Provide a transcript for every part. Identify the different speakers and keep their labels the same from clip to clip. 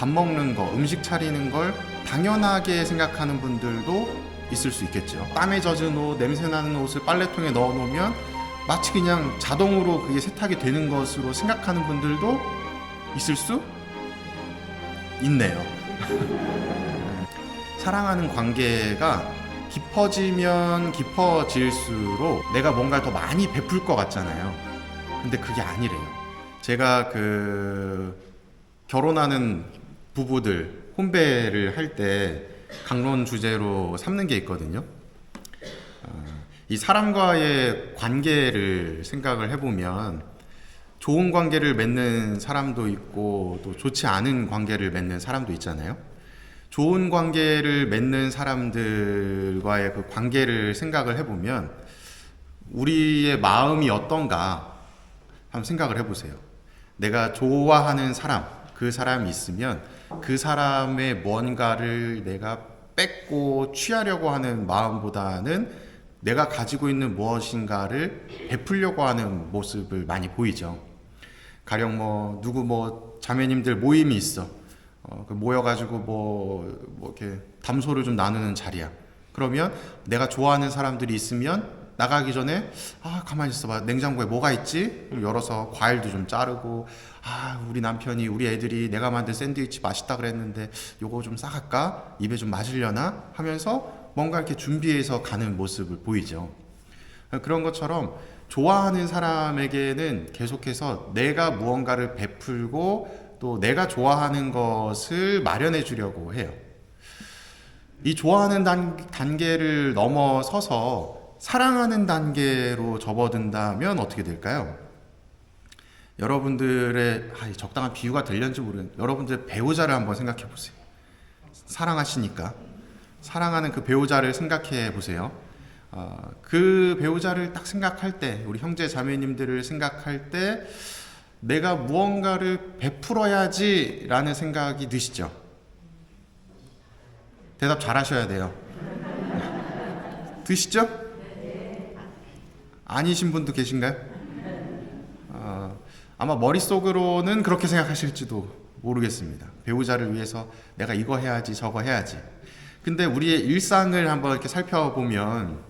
Speaker 1: 밥 먹는 거, 음식 차리는 걸 당연하게 생각하는 분들도 있을 수 있겠죠. 땀에 젖은 옷, 냄새 나는 옷을 빨래통에 넣어 놓으면 마치 그냥 자동으로 그게 세탁이 되는 것으로 생각하는 분들도 있을 수 있네요. 사랑하는 관계가 깊어지면 깊어질수록 내가 뭔가를 더 많이 베풀 것 같잖아요. 근데 그게 아니래요. 제가 그 결혼하는 부부들 혼배를 할 때 강론 주제로 삼는 게 있거든요. 어, 이 사람과의 관계를 생각을 해보면 좋은 관계를 맺는 사람도 있고 또 좋지 않은 관계를 맺는 사람도 있잖아요. 좋은 관계를 맺는 사람들과의 그 관계를 생각을 해보면 우리의 마음이 어떤가 한번 생각을 해보세요. 내가 좋아하는 사람, 그 사람이 있으면 그 사람의 뭔가를 내가 뺏고 취하려고 하는 마음보다는 내가 가지고 있는 무엇인가를 베풀려고 하는 모습을 많이 보이죠. 가령 뭐 누구 뭐 자매님들 모임이 있어. 어, 그 모여가지고 뭐, 뭐 이렇게 담소를 좀 나누는 자리야. 그러면 내가 좋아하는 사람들이 있으면 나가기 전에 아 가만히 있어봐 냉장고에 뭐가 있지? 열어서 과일도 좀 자르고 아 우리 남편이 우리 애들이 내가 만든 샌드위치 맛있다 그랬는데 요거 좀 싸갈까? 입에 좀 맞으려나? 하면서 뭔가 이렇게 준비해서 가는 모습을 보이죠. 그런 것처럼 좋아하는 사람에게는 계속해서 내가 무언가를 베풀고 또 내가 좋아하는 것을 마련해 주려고 해요. 이 좋아하는 단, 단계를 넘어서서 사랑하는 단계로 접어든다면 어떻게 될까요? 여러분들의 아, 이 적당한 비유가 될는지 모르겠는데 여러분들의 배우자를 한번 생각해 보세요. 사랑하시니까 사랑하는 그 배우자를 생각해 보세요. 어, 그 배우자를 딱 생각할 때 우리 형제 자매님들을 생각할 때 내가 무언가를 베풀어야지라는 생각이 드시죠? 대답 잘 하셔야 돼요. 드시죠? 아니신 분도 계신가요? 어, 아마 머릿속으로는 그렇게 생각하실지도 모르겠습니다. 배우자를 위해서 내가 이거 해야지 저거 해야지. 근데 우리의 일상을 한번 이렇게 살펴보면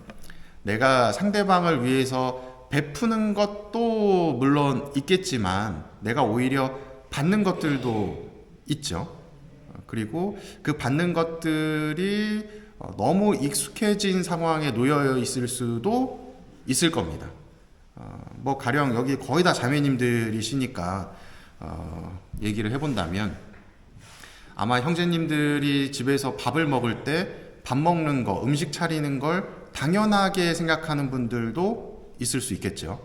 Speaker 1: 내가 상대방을 위해서 베푸는 것도 물론 있겠지만 내가 오히려 받는 것들도 있죠. 그리고 그 받는 것들이 어, 너무 익숙해진 상황에 놓여 있을 수도 있을 겁니다. 어, 뭐 가령 여기 거의 다 자매님들이시니까 어, 얘기를 해본다면 아마 형제님들이 집에서 밥을 먹을 때 밥 먹는 거, 음식 차리는 걸 당연하게 생각하는 분들도 있을 수 있겠죠.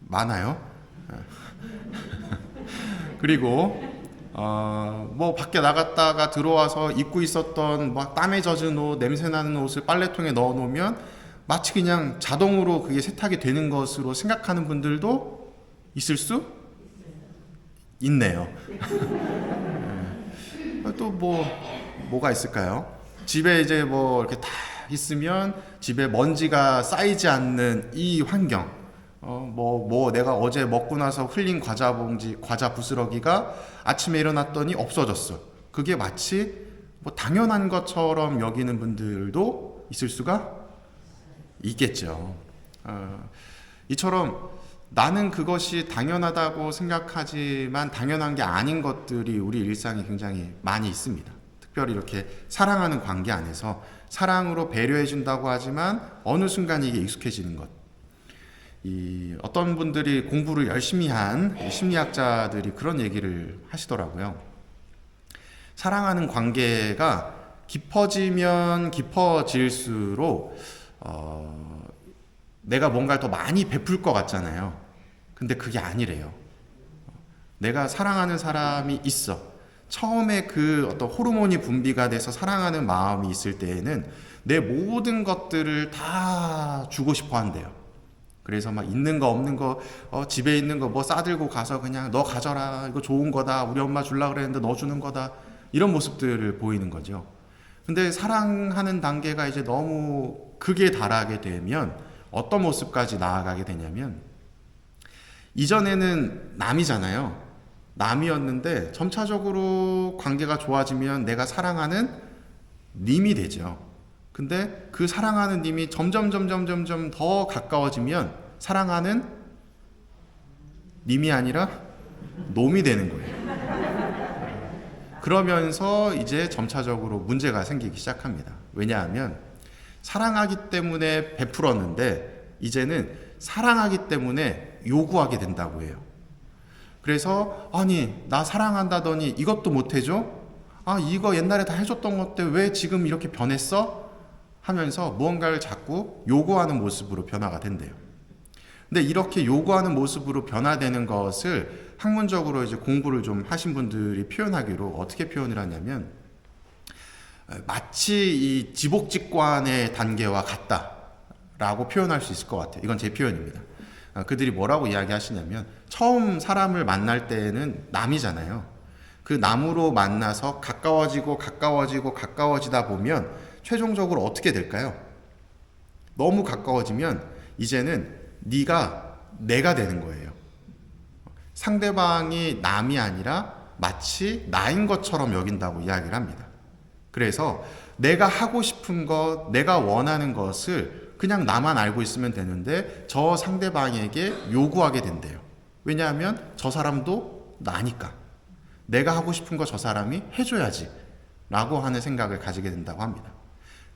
Speaker 1: 많아요. 그리고 어, 뭐 밖에 나갔다가 들어와서 입고 있었던 막 땀에 젖은 옷, 냄새 나는 옷을 빨래통에 넣어 놓으면 마치 그냥 자동으로 그게 세탁이 되는 것으로 생각하는 분들도 있을 수 있네요. 또 뭐 뭐가 있을까요? 집에 이제 뭐 이렇게 다 있으면 집에 먼지가 쌓이지 않는 이 환경. 어, 뭐, 뭐, 내가 어제 먹고 나서 흘린 과자 봉지, 과자 부스러기가 아침에 일어났더니 없어졌어. 그게 마치 뭐 당연한 것처럼 여기는 분들도 있을 수가 있겠죠. 어, 이처럼 나는 그것이 당연하다고 생각하지만 당연한 게 아닌 것들이 우리 일상에 굉장히 많이 있습니다. 특별히 이렇게 사랑하는 관계 안에서 사랑으로 배려해 준다고 하지만 어느 순간 이게 익숙해지는 것. 이 어떤 분들이 공부를 열심히 한 심리학자들이 그런 얘기를 하시더라고요. 사랑하는 관계가 깊어지면 깊어질수록 어, 내가 뭔가를 더 많이 베풀 것 같잖아요. 근데 그게 아니래요. 내가 사랑하는 사람이 있어. 처음에 그 어떤 호르몬이 분비가 돼서 사랑하는 마음이 있을 때에는 내 모든 것들을 다 주고 싶어 한대요. 그래서 막 있는 거 없는 거 어, 집에 있는 거 뭐 싸들고 가서 그냥 너 가져라 이거 좋은 거다 우리 엄마 줄라 그랬는데 너 주는 거다 이런 모습들을 보이는 거죠. 근데 사랑하는 단계가 이제 너무 극에 달하게 되면 어떤 모습까지 나아가게 되냐면 이전에는 남이잖아요. 남이었는데 점차적으로 관계가 좋아지면 내가 사랑하는 님이 되죠. 근데 그 사랑하는 님이 점점 점점 점점 더 가까워지면 사랑하는 님이 아니라 놈이 되는 거예요. 그러면서 이제 점차적으로 문제가 생기기 시작합니다. 왜냐하면 사랑하기 때문에 베풀었는데 이제는 사랑하기 때문에 요구하게 된다고 해요. 그래서 아니 나 사랑한다더니 이것도 못 해줘? 아 이거 옛날에 다 해줬던 것들 왜 지금 이렇게 변했어? 하면서 무언가를 자꾸 요구하는 모습으로 변화가 된대요. 근데 이렇게 요구하는 모습으로 변화되는 것을 학문적으로 이제 공부를 좀 하신 분들이 표현하기로 어떻게 표현을 하냐면 어, 마치 이 지복직관의 단계와 같다라고 표현할 수 있을 것 같아요. 이건 제 표현입니다. 어, 그들이 뭐라고 이야기하시냐면 처음 사람을 만날 때는 남이잖아요. 그 남으로 만나서 가까워지고 가까워지고 가까워지다 보면 최종적으로 어떻게 될까요? 너무 가까워지면 이제는 네가 내가 되는 거예요. 상대방이 남이 아니라 마치 나인 것처럼 여긴다고 이야기를 합니다. 그래서 내가 하고 싶은 것, 내가 원하는 것을 그냥 나만 알고 있으면 되는데 저 상대방에게 요구하게 된대요. 왜냐하면 저 사람도 나니까. 내가 하고 싶은 거 저 사람이 해줘야지. 라고 하는 생각을 가지게 된다고 합니다.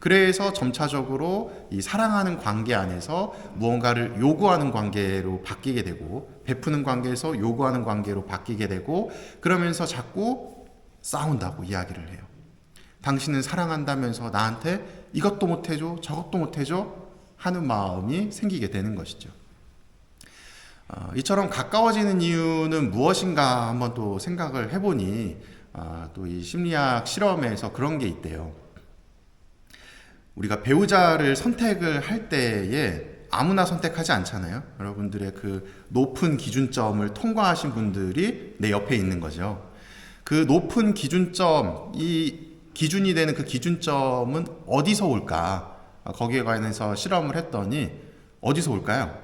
Speaker 1: 그래서 점차적으로 이 사랑하는 관계 안에서 무언가를 요구하는 관계로 바뀌게 되고 베푸는 관계에서 요구하는 관계로 바뀌게 되고 그러면서 자꾸 싸운다고 이야기를 해요. 당신은 사랑한다면서 나한테 이것도 못 해줘, 저것도 못 해줘 하는 마음이 생기게 되는 것이죠. 어, 이처럼 가까워지는 이유는 무엇인가 한번 또 생각을 해보니 어, 또이 심리학 실험에서 그런 게 있대요. 우리가 배우자를 선택을 할 때에 아무나 선택하지 않잖아요. 여러분들의 그 높은 기준점을 통과하신 분들이 내 옆에 있는 거죠. 그 높은 기준점, 이 기준이 되는 그 기준점은 어디서 올까? 거기에 관해서 실험을 했더니 어디서 올까요?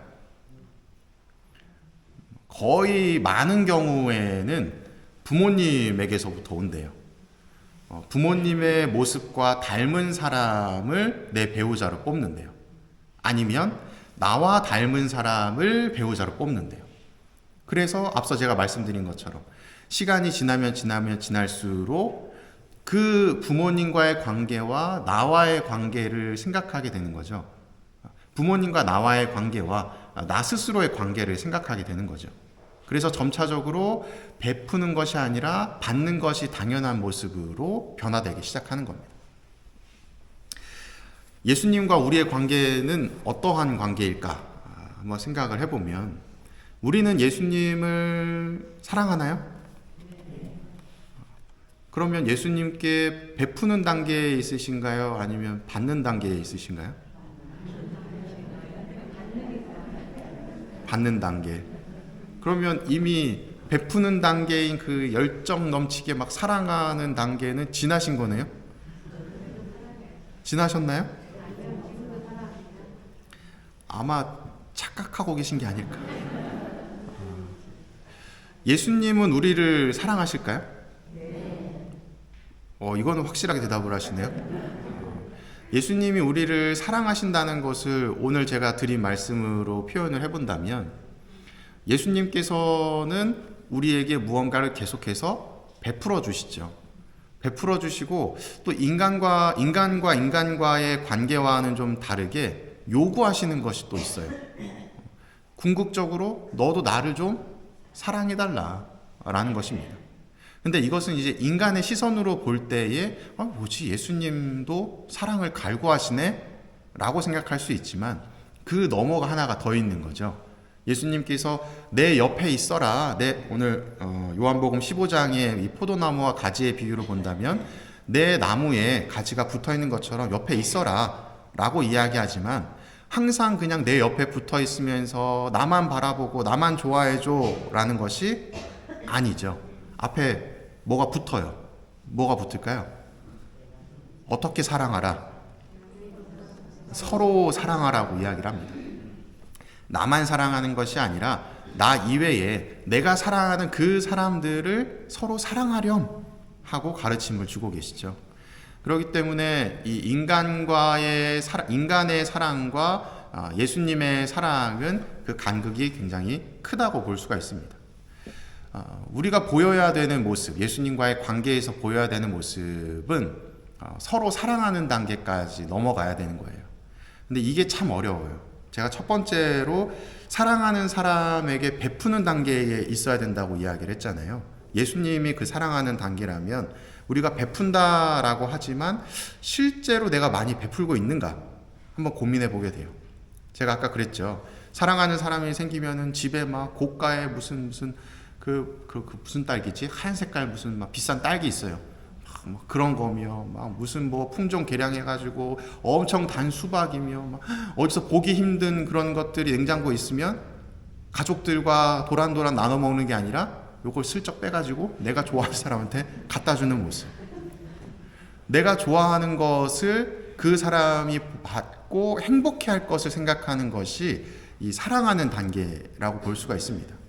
Speaker 1: 거의 많은 경우에는 부모님에게서부터 온대요. 어, 부모님의 모습과 닮은 사람을 내 배우자로 뽑는데요. 아니면 나와 닮은 사람을 배우자로 뽑는데요. 그래서 앞서 제가 말씀드린 것처럼 시간이 지나면 지나면 지날수록 그 부모님과의 관계와 나와의 관계를 생각하게 되는 거죠. 부모님과 나와의 관계와 나 스스로의 관계를 생각하게 되는 거죠. 그래서 점차적으로 베푸는 것이 아니라 받는 것이 당연한 모습으로 변화되기 시작하는 겁니다. 예수님과 우리의 관계는 어떠한 관계일까? 아, 한번 생각을 해보면 우리는 예수님을 사랑하나요? 그러면 예수님께 베푸는 단계에 있으신가요? 아니면 받는 단계에 있으신가요? 받는 단계. 그러면 이미 베푸는 단계인 그 열정 넘치게 막 사랑하는 단계는 지나신 거네요? 지나셨나요? 아마 착각하고 계신 게 아닐까. 예수님은 우리를 사랑하실까요? 어, 이거는 확실하게 대답을 하시네요. 예수님이 우리를 사랑하신다는 것을 오늘 제가 드린 말씀으로 표현을 해본다면 예수님께서는 우리에게 무언가를 계속해서 베풀어 주시죠. 베풀어 주시고 또 인간과 인간과 인간과의 관계와는 좀 다르게 요구하시는 것이 또 있어요. 궁극적으로 너도 나를 좀 사랑해 달라라는 것입니다. 근데 이것은 이제 인간의 시선으로 볼 때에 아, 뭐지 예수님도 사랑을 갈구하시네 라고 생각할 수 있지만 그 너머가 하나가 더 있는 거죠. 예수님께서 내 옆에 있어라. 내 오늘 어, 요한복음 15장의 이 포도나무와 가지의 비유를 본다면 내 나무에 가지가 붙어 있는 것처럼 옆에 있어라라고 이야기하지만 항상 그냥 내 옆에 붙어 있으면서 나만 바라보고 나만 좋아해줘라는 것이 아니죠. 앞에 뭐가 붙어요. 뭐가 붙을까요? 어떻게 사랑하라? 서로 사랑하라고 이야기를 합니다. 나만 사랑하는 것이 아니라 나 이외에 내가 사랑하는 그 사람들을 서로 사랑하렴 하고 가르침을 주고 계시죠. 그렇기 때문에 이 인간과의 인간의 사랑과 아, 예수님의 사랑은 그 간극이 굉장히 크다고 볼 수가 있습니다. 아, 우리가 보여야 되는 모습, 예수님과의 관계에서 보여야 되는 모습은 어, 서로 사랑하는 단계까지 넘어가야 되는 거예요. 근데 이게 참 어려워요. 제가 첫 번째로 사랑하는 사람에게 베푸는 단계에 있어야 된다고 이야기를 했잖아요. 예수님이 그 사랑하는 단계라면 우리가 베푼다라고 하지만 실제로 내가 많이 베풀고 있는가 한번 고민해 보게 돼요. 제가 아까 그랬죠. 사랑하는 사람이 생기면은 집에 막 고가의 무슨 무슨 그, 그, 그 무슨 딸기지? 하얀 색깔 무슨 막 비싼 딸기 있어요. 막, 막 그런 거며 막 무슨 뭐 품종 개량해 가지고 엄청 단 수박이며 막 어디서 보기 힘든 그런 것들이 냉장고에 있으면 가족들과 도란도란 나눠 먹는 게 아니라 요걸 슬쩍 빼 가지고 내가 좋아하는 사람한테 갖다 주는 모습. 내가 좋아하는 것을 그 사람이 받고 행복해 할 것을 생각하는 것이 이 사랑하는 단계라고 볼 수가 있습니다.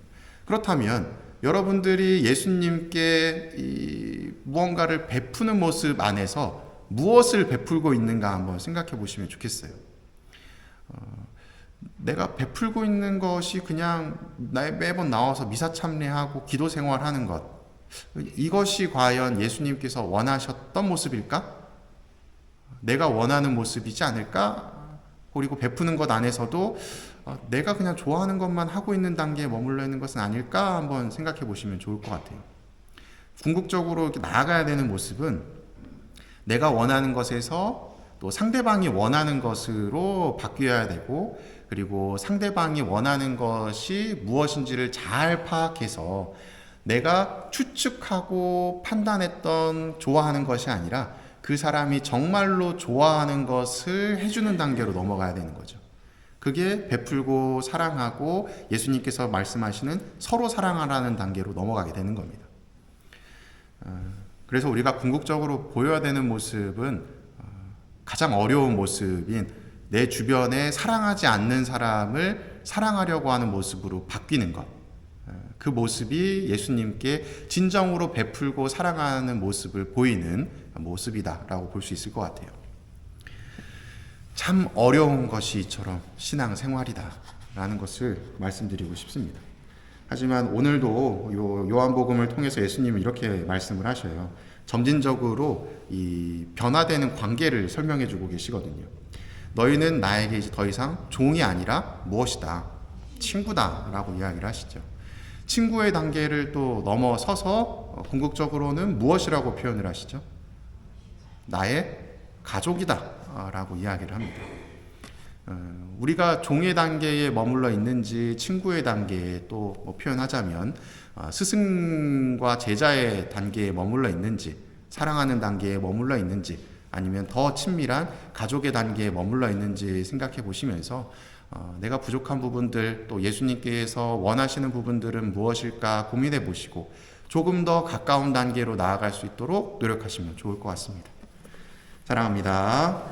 Speaker 1: 그렇다면 여러분들이 예수님께 이 무언가를 베푸는 모습 안에서 무엇을 베풀고 있는가 한번 생각해 보시면 좋겠어요. 어, 내가 베풀고 있는 것이 그냥 나 매번 나와서 미사 참례하고 기도 생활하는 것 이것이 과연 예수님께서 원하셨던 모습일까? 내가 원하는 모습이지 않을까? 그리고 베푸는 것 안에서도 어, 내가 그냥 좋아하는 것만 하고 있는 단계에 머물러 있는 것은 아닐까 한번 생각해 보시면 좋을 것 같아요. 궁극적으로 나아가야 되는 모습은 내가 원하는 것에서 또 상대방이 원하는 것으로 바뀌어야 되고 그리고 상대방이 원하는 것이 무엇인지를 잘 파악해서 내가 추측하고 판단했던 좋아하는 것이 아니라 그 사람이 정말로 좋아하는 것을 해주는 단계로 넘어가야 되는 거죠. 그게 베풀고 사랑하고 예수님께서 말씀하시는 서로 사랑하라는 단계로 넘어가게 되는 겁니다. 어, 그래서 우리가 궁극적으로 보여야 되는 모습은 어, 가장 어려운 모습인 내 주변에 사랑하지 않는 사람을 사랑하려고 하는 모습으로 바뀌는 것. 어, 그 모습이 예수님께 진정으로 베풀고 사랑하는 모습을 보이는 모습이다라고 볼 수 있을 것 같아요. 참 어려운 것이 이처럼 신앙 생활이다라는 것을 말씀드리고 싶습니다. 하지만 오늘도 요 요한복음을 통해서 예수님은 이렇게 말씀을 하셔요. 점진적으로 이 변화되는 관계를 설명해 주고 계시거든요. 너희는 나에게 이제 더 이상 종이 아니라 무엇이다? 친구다라고 이야기를 하시죠. 친구의 단계를 또 넘어서서 궁극적으로는 무엇이라고 표현을 하시죠? 나의 가족이다 라고 이야기를 합니다. 어, 우리가 종의 단계에 머물러 있는지 친구의 단계에 또 뭐 표현하자면 어, 스승과 제자의 단계에 머물러 있는지 사랑하는 단계에 머물러 있는지 아니면 더 친밀한 가족의 단계에 머물러 있는지 생각해 보시면서 어, 내가 부족한 부분들 또 예수님께서 원하시는 부분들은 무엇일까 고민해 보시고 조금 더 가까운 단계로 나아갈 수 있도록 노력하시면 좋을 것 같습니다. 사랑합니다.